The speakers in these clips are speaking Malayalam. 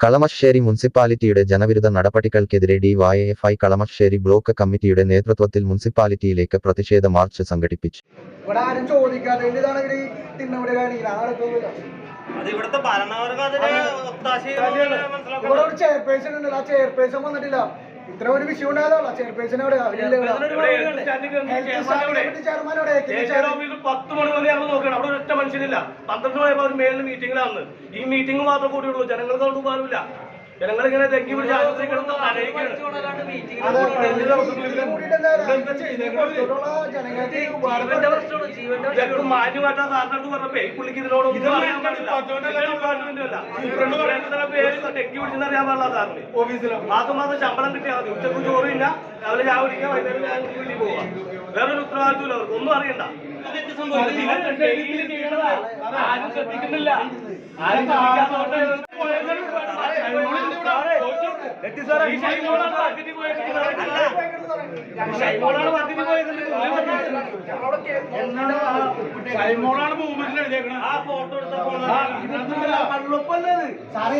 കളമശ്ശേരി മുനിസിപ്പാലിറ്റിയുടെ ജനവിരുദ്ധ നടപടികൾക്കെതിരെ ഡിവൈഎഫ്ഐ കളമശ്ശേരി ബ്ലോക്ക് കമ്മിറ്റിയുടെ നേതൃത്വത്തിൽ മുനിസിപ്പാലിറ്റിയിലേക്ക് പ്രതിഷേധ മാർച്ച് സംഘടിപ്പിച്ചു. ചെയർപേഴ്സൺ ഉണ്ട് ആ ചെയർപേഴ്സൺ വന്നിട്ടില്ല. ഇത്ര ഒരു വിഷയം ഉണ്ടാകാതെ ചെയർപേഴ്സൺ എവിടെ അവരില്ല ഇവിടെ ചെയർമാൻ പത്ത് മണി വരെ ഞങ്ങൾ നോക്കണം. അവിടെ ഒറ്റ മനുഷ്യനില്ല. പന്ത്രണ്ട് മണിയപ്പോ ഒരു മേലിന് മീറ്റിംഗിലാണ് ഈ മീറ്റിംഗ് മാത്രം കൂടിയുള്ളൂ. ജനങ്ങൾക്ക് അവിടെ പോകാനില്ല ജനങ്ങൾ ഇങ്ങനെ തെങ്ങി പിടിച്ച് ആശുപത്രി കിടന്ന് മാറ്റി മാറ്റാൻ സാറിനടുത്ത് പറഞ്ഞപ്പോ ഈ പുള്ളിക്ക് ഇതിനോട് പേര് തെങ്ങി പിടിച്ചെന്ന് അറിയാൻ പാടില്ല സാറിന്. മാസം മാസം ശമ്പളം കിട്ടിയാൽ മതി. ഉച്ചയ്ക്ക് ചോറില്ല രാവിലെ ചായ കുടിക്കുക വൈകുന്നേരം ഞാൻ വീട്ടിൽ പോവാ. വേറൊരു ഉത്തരവാദിത്വമില്ല അവർക്ക്. ഒന്നും അറിയണ്ട. ആരും ശ്രദ്ധിക്കുന്നില്ല. ആരും ശ്രദ്ധിക്കാത്തതുകൊണ്ട് ഈ ഷൈമോളാണ് മൂവ്മെന്റിൽ എഴുതിയേക്കണത്. ആ ഫോട്ടോ എടുത്ത ഫോൺ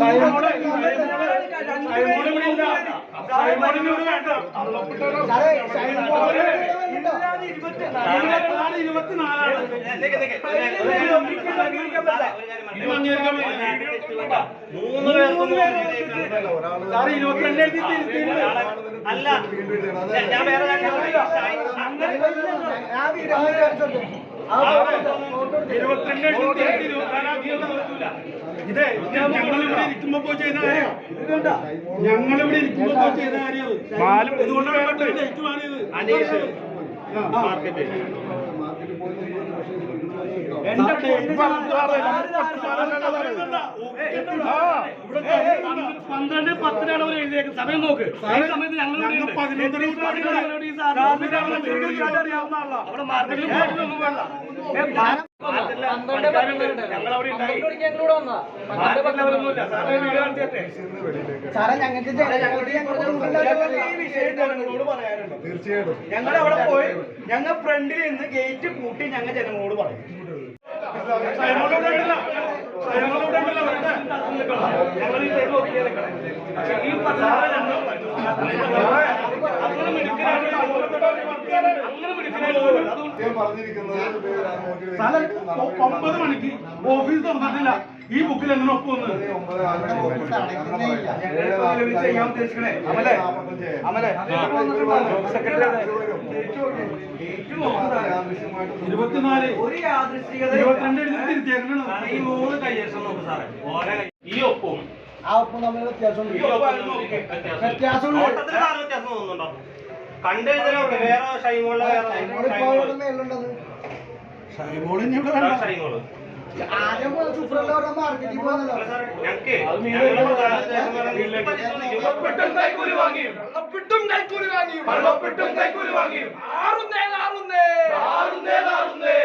സൈമോൾ സൈമോൾ ഇവിടെ ഇല്ല. സൈമോളിന് ഇവിടെ വേണ്ട അല്ല. ഞാൻ വേറെ ഇരുപത്തിരണ്ട്. ഇതേ ഞങ്ങളിവിടെ ഇരിക്കുമ്പോ പോയി ചെയ്ത കാര്യം. ഞങ്ങളിവിടെ ഇരിക്കുമ്പോ പോയി ചെയ്ത കാര്യം അത്. ഇതുകൊണ്ടാണ് പെട്ടെന്ന് ഡേറ്റ് പന്ത്രണ്ട് പത്തിനാണ് അവർ എഴുതിയേക്കുന്നത് സമയം നോക്ക്. ഈ സമയത്ത് ഞങ്ങൾ അവിടെ മാർക്കറ്റിൽ ഒന്നും വേണ്ട. സാറേ ഞങ്ങൾക്ക് തീർച്ചയായിട്ടും ഞങ്ങൾ അവിടെ പോയി ഞങ്ങൾ ഫ്രണ്ടിൽ നിന്ന് ഗേറ്റ് പൂട്ടി ഞങ്ങൾ ജനങ്ങളോട് പറയും. സൈമോളിവിടെ ഉണ്ടല്ലോ. സൈമോളിവിടെ ഉണ്ടല്ലോ, വരട്ടെ. ഞങ്ങൾ ഈ സൈഡ് നോക്കിയാൽ നിൽക്കണം. പക്ഷേ ഈ പറഞ്ഞ സാറേ ഞങ്ങൾ അങ്ങനെ മിടുക്കനായിട്ട് അങ്ങനെ മിടുക്കനായിട്ട് പോലും അതുകൊണ്ട് സാറേ, ഒ- ഒമ്പത് മണിക്ക് ഓഫീസ് തുറന്നിട്ടില്ല ഈ ബുക്കിൽ എങ്ങനെ ഒപ്പുവന്ന് ചെയ്യാൻ ഉദ്ദേശിക്കണേ അമലെ അമലെ. ഇരുപത്തിനാല്. ഒരു യാദൃശ്ചികത ഇരുപത്തിരണ്ട് എഴുതി ഈ മൂന്ന് കയ്യേഴ്സും നോക്ക് സാറേ. ഓരോ കൈ- ഈ ഒപ്പും. ആ ഒപ്പം തമ്മിൽ വ്യത്യാസമുണ്ട് വ്യത്യാസം തോന്നുന്നുണ്ടോ? വേറെ ഷൈമോളിലെ വേറെ ഇവിടെ വെള്ളപ്പെട്ടും കൈക്കൂലി വാങ്ങിയും വെള്ളപ്പെട്ടും കൈക്കൂലി വാങ്ങിയും ആറുന്നേ ആറുന്നേ ആറുന്നേ ആറുന്നേ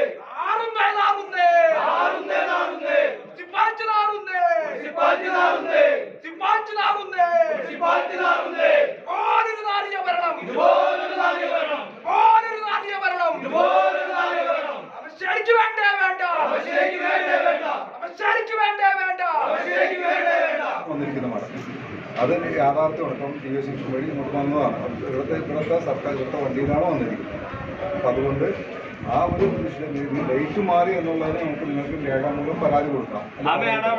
അത് യാഥാർത്ഥ്യമാണ് ഇപ്പം ടി എസ് സിക്സ് വഴി ഇങ്ങോട്ട് വന്നതാണ് ഇവിടുത്തെ ഇവിടുത്തെ സർക്കാർ ഇവിടുത്തെ വണ്ടിയിലാണ് വന്നിരിക്കുന്നത് അപ്പം അതുകൊണ്ട് ആ ഒരു ഡേറ്റ് മാറി എന്നുള്ളതിന് നമുക്ക് നിങ്ങൾക്ക് രേഖാമൂലം പരാതി കൊടുക്കാം മേഡം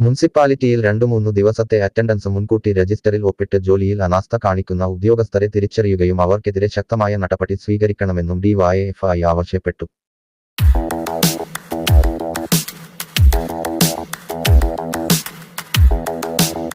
മുനിസിപ്പാലിറ്റിയിൽ രണ്ടു മൂന്നു ദിവസത്തെ അറ്റൻഡൻസ് മുൻകൂട്ടി രജിസ്റ്ററിൽ ഒപ്പിട്ട് ജോലിയിൽ അനാസ്ഥ കാണിക്കുന്ന ഉദ്യോഗസ്ഥരെ തിരിച്ചറിയുകയും അവർക്കെതിരെ ശക്തമായ നടപടി സ്വീകരിക്കണമെന്നും ഡിവൈഎഫ്ഐ ആവശ്യപ്പെട്ടു.